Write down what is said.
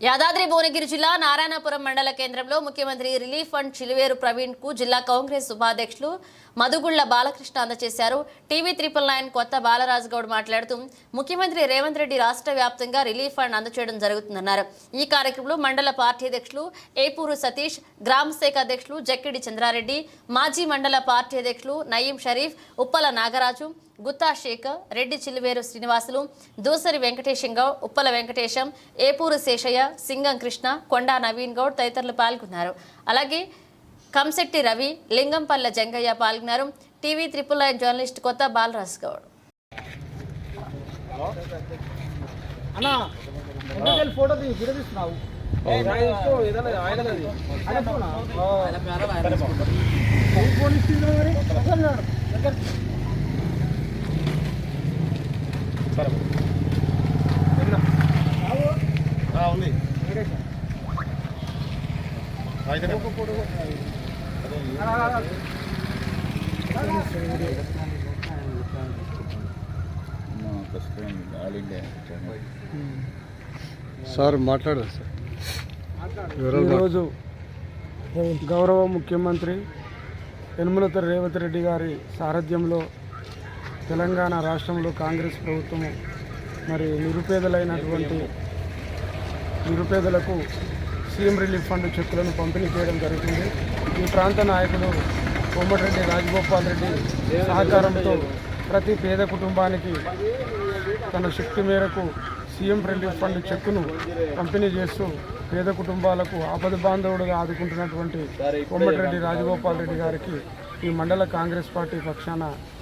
యాదాద్రి భువనగిరి జిల్లా నారాయణపురం మండల కేంద్రంలో ముఖ్యమంత్రి రిలీఫ్ ఫండ్ చిలువేరు ప్రవీణ్కు జిల్లా కాంగ్రెస్ ఉపాధ్యక్షులు మధుగుళ్ళ బాలకృష్ణ అందజేశారు. టీవీ త్రిపుల్ నైన్ కొత్త బాలరాజు గౌడ్ మాట్లాడుతూ ముఖ్యమంత్రి రేవంత్ రెడ్డి రాష్ట్ర వ్యాప్తంగా రిలీఫ్ ఫండ్ అందచేయడం జరుగుతుందన్నారు. ఈ కార్యక్రమంలో మండల పార్టీ అధ్యక్షులు ఏపూరు సతీష్ గ్రామ శాఖ అధ్యక్షులు జక్కిడి చంద్రారెడ్డి మాజీ మండల పార్టీ అధ్యక్షులు నయీం షరీఫ్ ఉప్పల నాగరాజు గుత్తా శేఖర్ రెడ్డి చిలువేరు శ్రీనివాసులు దూసరి వెంకటేశంగా ఉప్పల వెంకటేశం ఏపూరు శేషయ్య సింగం కృష్ణ కొండా నవీన్ గౌడ్ తదితరులు పాల్గొన్నారు. అలాగే కంశెట్టి రవి లింగంపల్ల జంగయ్య పాల్గొన్నారు. టీవీ త్రిపుల్ నైన్ జర్నలిస్ట్ కొత్త బాలరాజ్ గౌడ్. ఫోటో తీస్తున్నావు అదే సార్ మాట్లాడారు సార్ ఈరోజు గౌరవ ముఖ్యమంత్రి యనుమలత రేవంత్ రెడ్డి గారి సారథ్యంలో తెలంగాణ రాష్ట్రంలో కాంగ్రెస్ ప్రభుత్వం మరి నిరుపేదలైనటువంటి నిరుపేదలకు సీఎం రిలీఫ్ ఫండ్ చెక్కులను పంపిణీ చేయడం జరుగుతుంది. ఈ ప్రాంత నాయకులు కోమటిరెడ్డి రాజగోపాల్ రెడ్డి సహకారంతో ప్రతి పేద కుటుంబానికి తన శక్తి మేరకు సీఎం రిలీఫ్ ఫండ్ చెక్కును పంపిణీ చేస్తూ పేద కుటుంబాలకు ఆపద బాంధవుడుగా ఆదుకుంటున్నటువంటి కోమటిరెడ్డి రాజగోపాల్ రెడ్డి గారికి ఈ మండల కాంగ్రెస్ పార్టీ పక్షాన